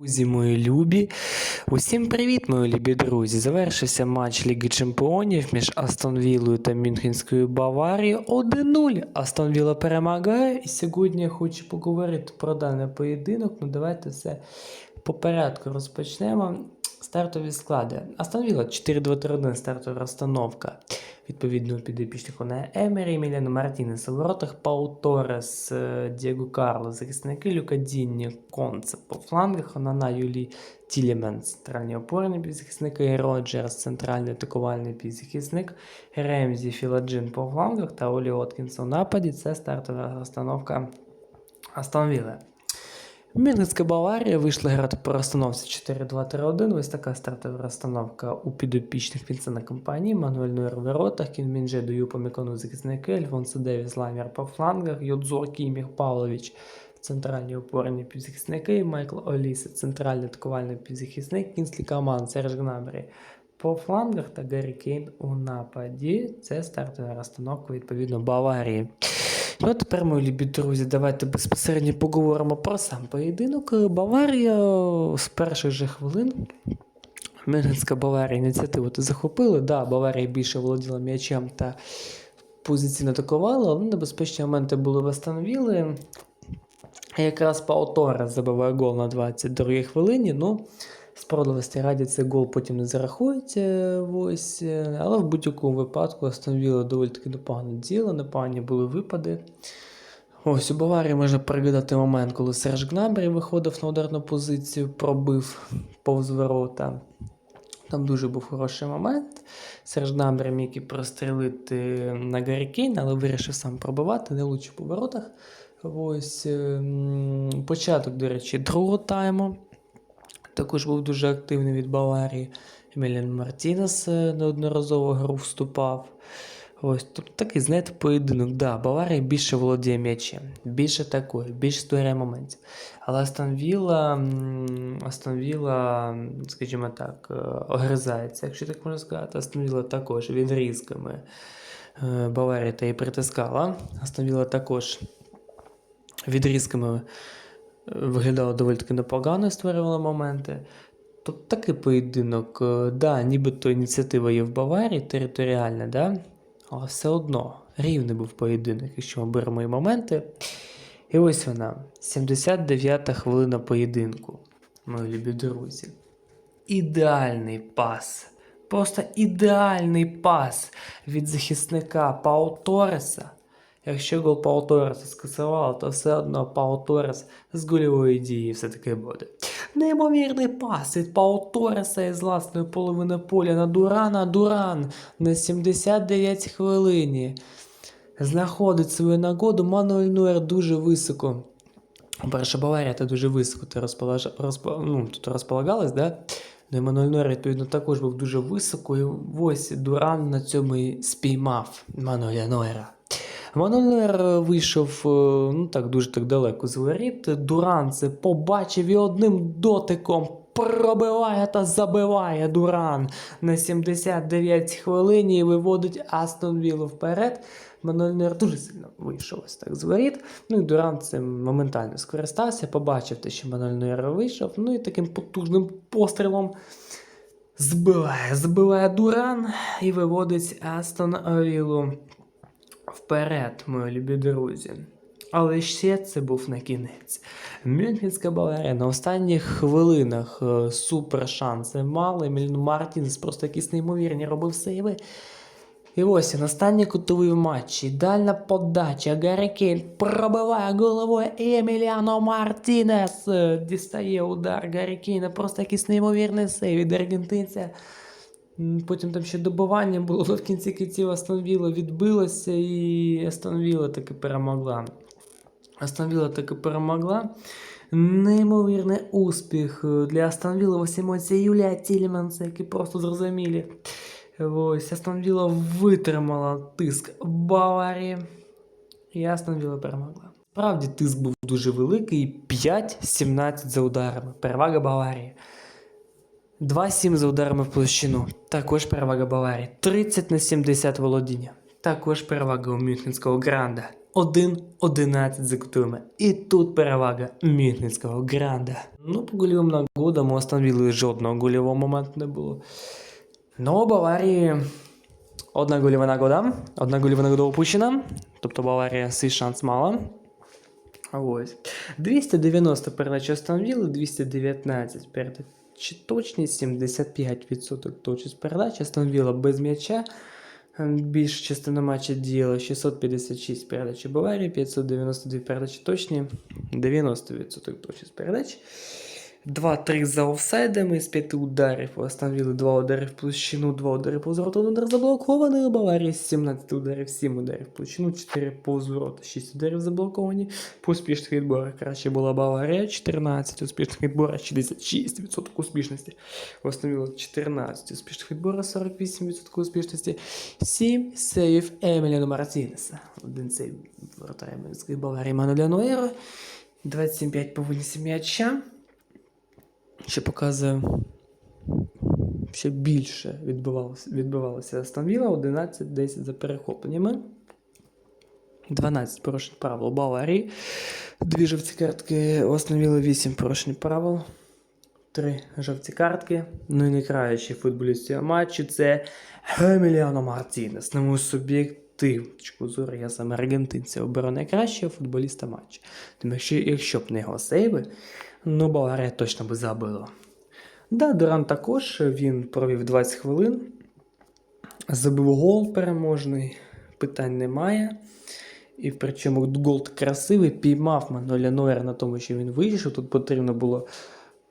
Друзі, мої любі. Усім привіт, мої любі друзі. Завершився матч Ліги Чемпіонів між Астон Віллою та Мюнхенською Баварією 1-0. Астон Вілла перемагає. І сьогодні я хочу поговорити про даний поєдинок. Ну давайте все по порядку розпочнемо. Стартові склади. Астон Вілла 4-2-3-1 стартова розстановка. Відповідно, підопічних на Емері, Міляно Мартінес у воротах, Пау Торес, е, Дієго Карло, захисники Люка Дінні, Конце по флангах, Онана Юлі Тілімен, центральні опорні півзахисники, Роджерс, центральний атакувальний півзахисник, Ремзі, Філаджин по флангах та Олі Откінс у нападі. Це стартова розстановка Астон Вілли. Мюнхенська Баварія вийшла грати по розстановці 4-2-3-1. Ось така стартова розстановка у підопічних Вінсена компанії. Мануель Нойер в воротах, Кін Мінже даю по мікону захисники, Альфонсо Девіс Ламір по флангах, Йодзор Кімір Павлович, центральні опорні півзахисники, Майкл Олісе, центральний атакувальний півзахисник, Кінслі Каман, Серж Гнабрі по флангах та Гаррі Кейн у нападі. Це стартова розстановка відповідно Баварії. Ну, а тепер, мої любі друзі, давайте безпосередньо поговоримо про сам поєдинок. Баварія з перших же хвилин. Мюнхенська Баварія ініціативу то захопили. Да, Баварія більше володіла м'ячем та позиційно атакувала, але небезпечні моменти були встановили. Якраз Пау Торрес забиває гол на 22-й хвилині. Ну, справедливості раді цей гол потім не зарахують. е, Ось, е, але в будь-якому випадку остановили доволі таки непогане діло, непогані були випади. Ось у Баварії можна пригадати момент, коли Серж Гнабрі виходив на ударну позицію, пробив повз ворота. Там дуже був хороший момент. Серж Гнабрі міг і прострілити на Гарікейн, але вирішив сам пробивати, не лучше по воротах. Ось ем, початок, до речі, другого тайму. Також був дуже активний від Баварії. Еміліан Мартінес е, неодноразово гру вступав. Ось, тобто такий, знаєте, поєдинок. Да, Баварія більше володіє м'ячем, більше такої, більше створює моментів. Але Астон Вілла, Астон Вілла, скажімо так, е, огризається, якщо так можна сказати. Астон Вілла також відрізками е, Баварія та і притискала. Астон Вілла також відрізками виглядала доволі таки непогано, створювала моменти. Тобто такий поєдинок, е, да, нібито ініціатива є в Баварії, територіальна, да? але все одно рівний був поєдинок, якщо ми беремо і моменти. І ось вона, 79-та хвилина поєдинку, мої любі друзі. Ідеальний пас. Просто ідеальний пас від захисника Пау Тореса. Якщо гол Пау Тореса скасували, то все одно Пау Торес з гольової дії все-таки буде. Неймовірний пас від Пау Тореса із власної половини поля на Дурана. Дуран на 79 хвилині. Знаходить свою нагоду. Мануель Нуер дуже високо. Перша Баварія та дуже високо ти розполаж... розпо... ну, тут розполагалась, да? Ну, і Мануель Нуер, відповідно, також був дуже високо. І ось Дуран на цьому і спіймав Мануеля Нойера. Мануель вийшов е, ну так дуже так далеко з воріт. Дуран це побачив і одним дотиком пробиває та забиває Дуран на 79 хвилині і виводить Астон Віллу вперед. Мануель дуже сильно вийшов ось так з воріт. Ну і Дуран цим моментально скористався, побачив те, що Мануель вийшов. Ну і таким потужним пострілом збиває, збиває Дуран і виводить Астон Віллу вперед, мої любі друзі. Але ще це був на кінець. Мюнхенська Баварія на останніх хвилинах е, супер шанси мали. Мілін Мартінс просто якісь неймовірні робив сейви. І ось він, останній кутовий в матчі. Ідеальна подача. Гаррі Кейн пробиває головою Еміліано Мартінес. Е, Дістає удар Гаррі Кейна. Просто якийсь неймовірний сейв від аргентинця. Потім там ще добивання було але в кінці кінців Астон Вілла відбилося і Астон Вілла таки перемогла. Астон Вілла таки перемогла. Неймовірний успіх е, для Астон Вілла. Ось емоції Юлія Тіліманса, які просто зрозумілі. Ось Астонвіла витримала тиск Баварії. І Астон Вілла перемогла. Справді тиск був дуже великий. 5-17 за ударами. Перевага Баварії. 2-7 за ударами в площину. Також перевага Баварії. 30 на 70 володіння. Також перевага у Мюнхенського Гранда. 1-11 за кутами. І тут перевага Мюнхенського Гранда. Ну, по гольовим нагодам у Астон Вілли жодного гольового моменту не було. Ну, Баварії одна гольова нагода, одна гольова нагода упущена. Тобто Баварія свій шанс мала. Ось. 290 передач Астон Вілли, 219 передач точність, 75% точність передачі становила без м'яча. Більша Більш частина матча діяла 656 передач Баварії, 592 передачі точні, 90% точність передач. 2-3 за офсайдами з 5 ударів остановили 2 удари в площину, 2 удари по звороту, удар заблокований у Баварії, 17 ударів, 7 ударів в площину, 4 по звороту, 6 ударів заблоковані. По успішних відборах краще була Баварія, 14 успішних відборах, 66% успішності. Остановили 14 успішних відборах, 48% успішності. 7 сейвів Еміліану Мартінеса. Один сейв вратаря Баварії Мануеля Нойера. 25 по винісі м'яча що показує, що більше відбувалося, відбувалося Астон Вілла, 11-10 за перехопленнями. 12 порушень правил у Баварії. Дві жовті картки Вілли, 8 порушень правил. Три жовті картки. Ну і найкращий футболіст цього матчу це Еміліано Мартінес. На мою суб'єктивну зору, я саме аргентинця оберу найкращого футболіста матчу. Тому що якщо б не його сейви, ну Баварія точно би забила. Да, Дуран також він провів 20 хвилин, забив гол переможний, питань немає. І причому гол красивий, піймав Мануеля Нойера на тому, що він вийшов. Тут потрібно було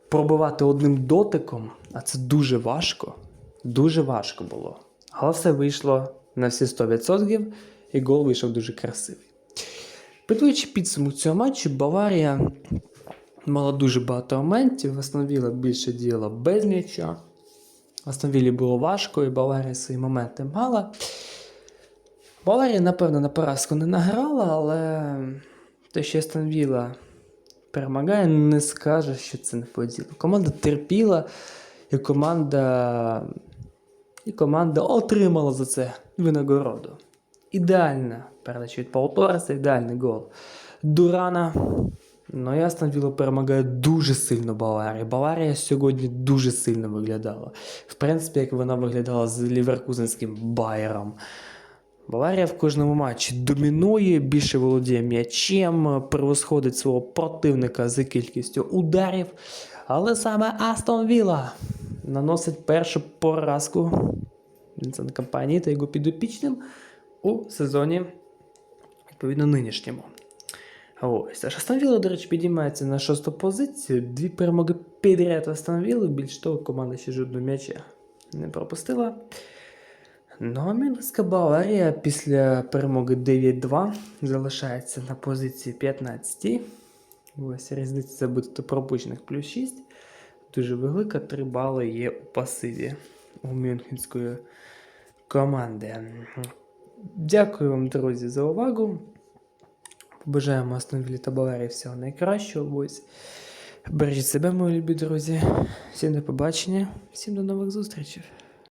пробивати одним дотиком, а це дуже важко. Дуже важко було. Але все вийшло на всі 100%, і гол вийшов дуже красивий. Підводячи підсумок цього матчу, Баварія мала дуже багато моментів. Астон більше діяла без м'яча. Астон було важко, і Баварія свої моменти мала. Баварія, напевно, на поразку не награла, але те, що Астон перемагає, не скаже, що це не по ділу. Команда терпіла, і команда, і команда отримала за це винагороду. Ідеальна передача від Пау Торреса, ідеальний гол. Дурана. Ну, і Астон Вілла перемагає дуже сильно Баварія. Баварія сьогодні дуже сильно виглядала. В принципі, як вона виглядала з ліверкузенським Байером. Баварія в кожному матчі домінує, більше володіє м'ячем, превосходить свого противника за кількістю ударів. Але саме Астон Вілла наносить першу поразку компанії та його підопічним у сезоні, відповідно, нинішньому. Ось. Аж Астон Вілла, до речі, підіймається на шосту позицію. Дві перемоги підряд Астон Вілли. Більш того, команда ще жодного м'яча не пропустила. Ну, а Мюнхенська Баварія після перемоги 9-2 залишається на позиції 15. Ось різниця буде пропущених плюс 6. Дуже велика. 3 бали є у пасиві у Мюнхенської команди. Дякую вам, друзі, за увагу. Побажаємо Астон Віллі та Баварії всього найкращого. Ось. Бережіть себе, мої любі друзі. Всім до побачення, всім до нових зустрічей.